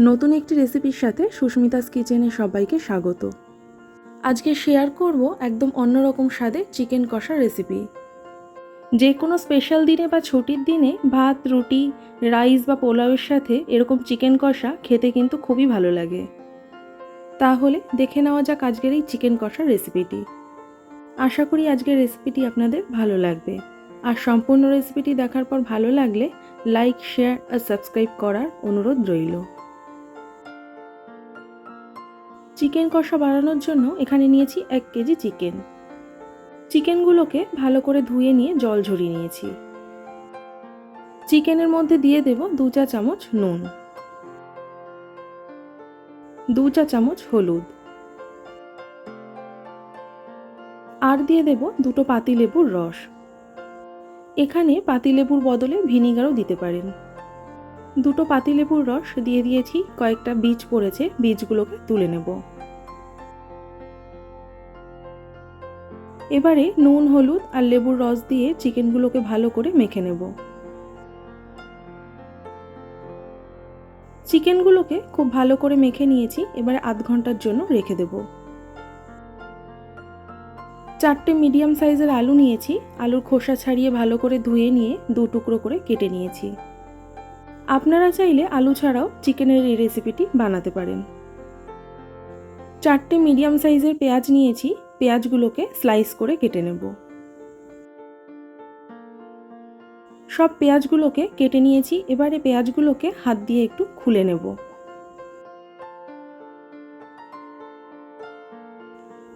নতুন একটি রেসিপির সাথে সুস্মিতাস কিচেনে সবাইকে স্বাগত। আজকে শেয়ার করব একদম অন্যরকম স্বাদে চিকেন কষা রেসিপি। যে কোনো স্পেশাল দিনে বা ছুটির দিনে ভাত, রুটি, রাইস বা পোলাওয়ের সাথে এরকম চিকেন কষা খেতে কিন্তু খুবই ভালো লাগে। তাহলে দেখে নেওয়া যাক আজকের এই চিকেন কষার রেসিপিটি। আশা করি আজকের রেসিপিটি আপনাদের ভালো লাগবে। আর সম্পূর্ণ রেসিপিটি দেখার পর ভালো লাগলে লাইক, শেয়ার আর সাবস্ক্রাইব করার অনুরোধ রইল। চিকেন কষা বানানোর জন্য এখানে নিয়েছি এক কেজি চিকেন। চিকেনগুলোকে ভালো করে ধুয়ে নিয়ে জল ঝরিয়ে নিয়েছি। চিকেনের মধ্যে দিয়ে দেব দু চা চামচ নুন। দু চা চামচ হলুদ। আর দিয়ে দেব দুটো পাতিলেবুর রস। এখানে পাতিলেবুর বদলে ভিনিগারও দিতে পারেন। দুটো পাতিলেবুর রস দিয়ে দিয়েছি, কয়েকটা বীজ পড়েছে, বীজগুলোকে তুলে নেব। এবারে নুন, হলুদ আর লেবুর রস দিয়ে চিকেনগুলোকে ভালো করে মেখে নেব। চিকেনগুলোকে খুব ভালো করে মেখে নিয়েছি, এবারে আধ ঘণ্টার জন্য রেখে দেব। চারটে মিডিয়াম সাইজের আলু নিয়েছি, আলুর খোসা ছাড়িয়ে ভালো করে ধুয়ে নিয়ে দু টুকরো করে কেটে নিয়েছি। আপনারা চাইলে আলু ছাড়াও চিকেনের এই রেসিপিটি বানাতে পারেন। চারটে মিডিয়াম সাইজের পেঁয়াজ নিয়েছি পেঁয়াজগুলোকে স্লাইস করে কেটে নেব। সব পেঁয়াজগুলোকে কেটে নিয়েছি, এবারে পেঁয়াজগুলোকে হাত দিয়ে একটু খুলে নেব।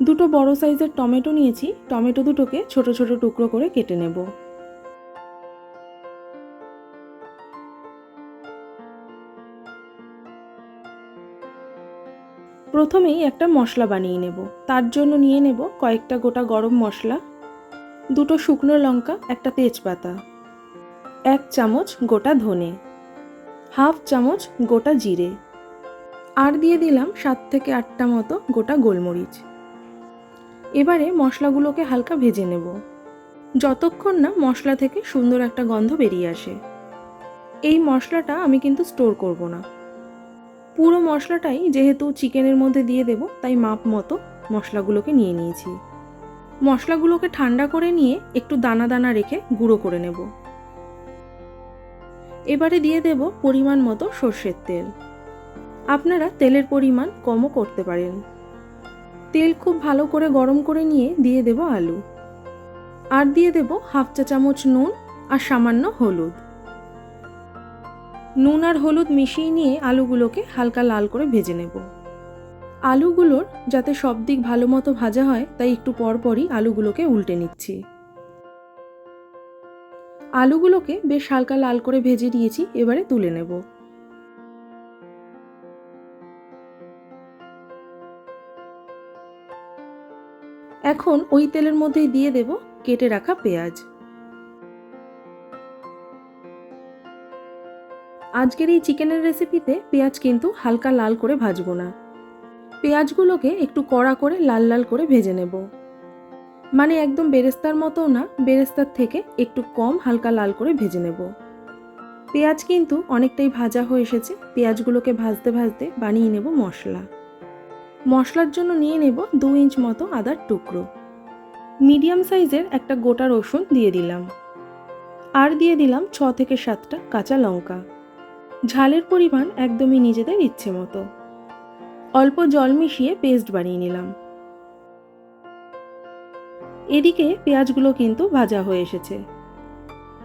দুটো বড় সাইজের টমেটো নিয়েছি, টমেটো দুটোকে ছোট ছোট টুকরো করে কেটে নেব। প্রথমেই একটা মশলা বানিয়ে নেব। তার জন্য নিয়ে নেব কয়েকটা গোটা গরম মশলা, দুটো শুকনো লঙ্কা, একটা তেজপাতা, এক চামচ গোটা ধনে, হাফ চামচ গোটা জিরে, আর দিয়ে দিলাম সাত থেকে আটটা মতো গোটা গোলমরিচ। এবারে মশলাগুলোকে হালকা ভেজে নেব। যতক্ষণ না মশলা থেকে সুন্দর একটা গন্ধ বেরিয়ে আসে। এই মশলাটা আমি কিন্তু স্টোর করব না। পুরো মশলাটাই যেহেতু চিকেনের মধ্যে দিয়ে দেব, তাই মাপ মতো মশলাগুলোকে নিয়ে নিয়েছি। মশলাগুলোকে ঠান্ডা করে নিয়ে একটু দানা দানা রেখে গুঁড়ো করে নেব। এবারে দিয়ে দেব পরিমাণ মতো সর্ষের তেল। আপনারা তেলের পরিমাণ কমও করতে পারেন। তেল খুব ভালো করে গরম করে নিয়ে দিয়ে দেব আলু। আর দিয়ে দেব হাফ চা চামচ নুন আর সামান্য হলুদ। নুন আর হলুদ মিশিয়ে নিয়ে আলুগুলোকে হালকা লাল করে ভেজে নেব। আলুগুলোর যাতে সব দিক ভালো মতো ভাজা হয়, তাই একটু পরপরই আলুগুলোকে উল্টে নিচ্ছি। আলুগুলোকে বেশ হালকা লাল করে ভেজে দিয়েছি এবারে তুলে নেব। এখন ওই তেলের মধ্যেই দিয়ে দেব কেটে রাখা পেঁয়াজ। আজকের এই চিকেনের রেসিপিতে পেঁয়াজ কিন্তু হালকা লাল করে ভাজবো না। পেঁয়াজগুলোকে একটু কড়া করে লাল লাল করে ভেজে নেব। মানে একদম বেরেস্তার মতো না, বেরেস্তার থেকে একটু কম হালকা লাল করে ভেজে নেব। পেঁয়াজ কিন্তু অনেকটাই ভাজা হয়ে এসেছে, পেঁয়াজগুলোকে ভাজতে ভাজতে বানিয়ে নেব মশলা। মশলার জন্য নিয়ে নেব দু ইঞ্চ মতো আদার টুকরো। মিডিয়াম সাইজের একটা গোটা রসুন দিয়ে দিলাম। আর দিয়ে দিলাম ছ থেকে সাতটা কাঁচা লঙ্কা। ঝালের পরিমাণ একদমই নিজেদের ইচ্ছে মতো। অল্প জল মিশিয়ে পেস্ট বানিয়ে নিলাম। এদিকে পেঁয়াজগুলো কিন্তু ভাজা হয়ে এসেছে।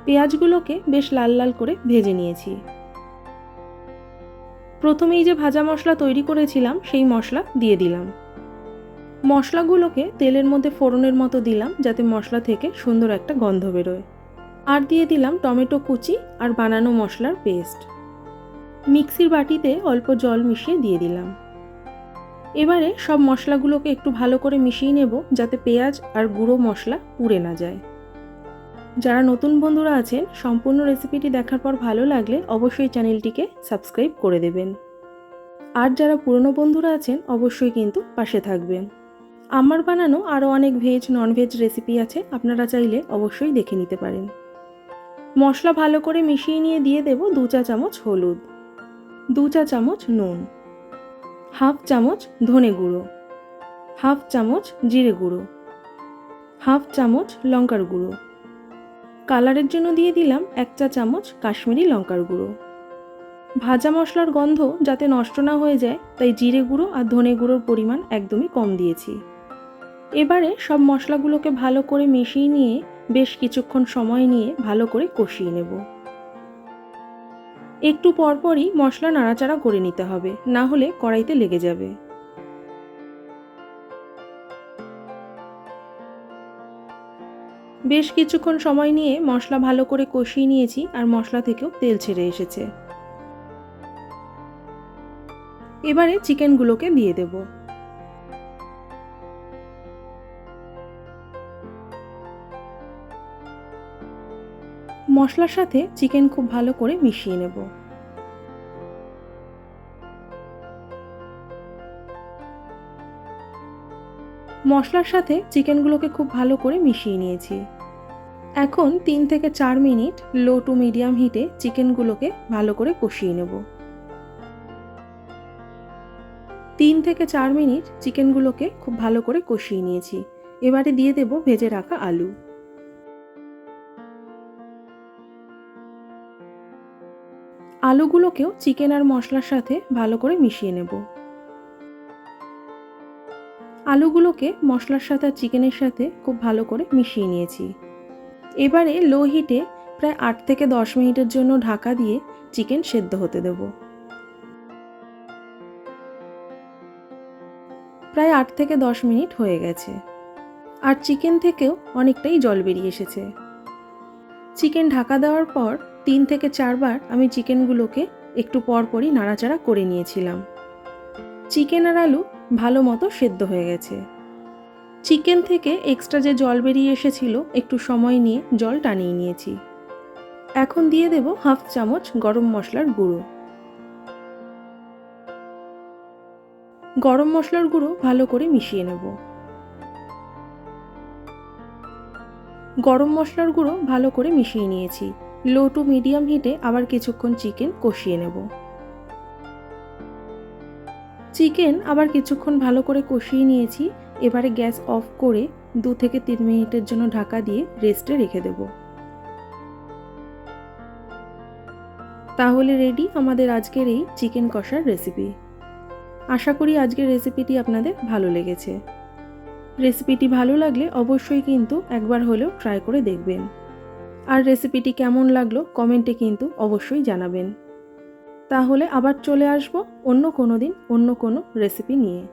পেঁয়াজগুলোকে বেশ লাল লাল করে ভেজে নিয়েছি। প্রথমেই যে ভাজা মশলা তৈরি করেছিলাম, সেই মশলা দিয়ে দিলাম। মশলাগুলোকে তেলের মধ্যে ফোড়নের মতো দিলাম, যাতে মশলা থেকে সুন্দর একটা গন্ধ বেরোয়। আর দিয়ে দিলাম টমেটো কুচি আর বানানো মশলার পেস্ট। মিক্সির বাটিতে অল্প জল মিশিয়ে দিয়ে দিলাম। এবারে সব মশলাগুলোকে একটু ভালো করে মিশিয়ে নেব যাতে পেঁয়াজ আর গুঁড়ো মশলা পুড়ে না যায়। যারা নতুন বন্ধুরা আছেন, সম্পূর্ণ রেসিপিটি দেখার পর ভালো লাগলে অবশ্যই চ্যানেলটিকে সাবস্ক্রাইব করে দেবেন। আর যারা পুরনো বন্ধুরা আছেন, অবশ্যই কিন্তু পাশে থাকবেন। আমার বানানো আরও অনেক ভেজ, ননভেজ রেসিপি আছে, আপনারা চাইলে অবশ্যই দেখে নিতে পারেন। মশলা ভালো করে মিশিয়ে নিয়ে দিয়ে দেব দু চা চামচ হলুদ। দু চা চামচ নুন, হাফ চামচ ধনে গুঁড়ো, হাফ চামচ জিরে গুঁড়ো, হাফ চামচ লঙ্কার গুঁড়ো। কালারের জন্য দিয়ে দিলাম এক চা চামচ কাশ্মীরি লঙ্কার গুঁড়ো। ভাজা মশলার গন্ধ যাতে নষ্ট না হয়ে যায়, তাই জিরে গুঁড়ো আর ধনে গুঁড়োর পরিমাণ একদমই কম দিয়েছি। এবারে সব মশলাগুলোকে ভালো করে মিশিয়ে নিয়ে বেশ কিছুক্ষণ সময় নিয়ে ভালো করে কষিয়ে নেব। একটু পরপরই মশলা নাড়াচাড়া করে নিতে হবে, না হলে কড়াইতে লেগে যাবে। বেশ কিছুক্ষণ সময় নিয়ে মশলা ভালো করে কষিয়ে নিয়েছি আর মশলা থেকেও তেল ছেড়ে এসেছে। এবারে চিকেনগুলোকে দিয়ে দেব। মশলার সাথে চিকেন খুব ভালো করে মিশিয়ে নেব। মশলার সাথে চিকেনগুলোকে খুব ভালো করে মিশিয়ে নিয়েছি। এখন তিন থেকে চার মিনিট লো টু মিডিয়াম হিটে চিকেনগুলোকে ভালো করে কষিয়ে নেব। তিন থেকে চার মিনিট চিকেনগুলোকে খুব ভালো করে কষিয়ে নিয়েছি। এবারে দিয়ে দেব ভেজে রাখা আলু। আলুগুলোকেও চিকেন আর মশলার সাথে ভালো করে মিশিয়ে নেব। আলুগুলোকে মশলার সাথে আর চিকেনের সাথে খুব ভালো করে মিশিয়ে নিয়েছি। এবারে লো হিটে প্রায় আট থেকে দশ মিনিটের জন্য ঢাকা দিয়ে চিকেন সেদ্ধ হতে দেব। প্রায় আট থেকে দশ মিনিট হয়ে গেছে। আর চিকেন থেকেও অনেকটাই জল বেরিয়ে এসেছে। চিকেন ঢাকা দেওয়ার পর তিন থেকে চারবার আমি চিকেনগুলোকে একটু পরপরই নাড়াচাড়া করে নিয়েছিলাম। চিকেন আর আলু ভালো মতো সেদ্ধ হয়ে গেছে। চিকেন থেকে এক্সট্রা যে জল বেরিয়ে এসেছিল, একটু সময় নিয়ে জল টানিয়ে নিয়েছি। এখন দিয়ে দেব হাফ চামচ গরম মশলার গুঁড়ো। গরম মশলার গুঁড়ো ভালো করে মিশিয়ে নেব। গরম মশলার গুঁড়ো ভালো করে মিশিয়ে নিয়েছি। লো টু মিডিয়াম হিটে আবার কিছুক্ষণ চিকেন কষিয়ে নেব। চিকেন আবার কিছুক্ষণ ভালো করে কষিয়ে নিয়েছি, এবারে গ্যাস অফ করে দু থেকে তিন মিনিটের জন্য ঢাকা দিয়ে রেস্টে রেখে দেব। তাহলে রেডি আমাদের আজকের এই চিকেন কষার রেসিপি। আশা করি আজকের রেসিপিটি আপনাদের ভালো লেগেছে। রেসিপিটি ভালো লাগলে অবশ্যই কিন্তু একবার হলেও ট্রাই করে দেখবেন। আর রেসিপিটি কেমন লাগল কমেন্টে কিন্তু অবশ্যই জানাবেন। তাহলে আবার চলে আসব অন্য কোনো দিন অন্য কোনো রেসিপি নিয়ে।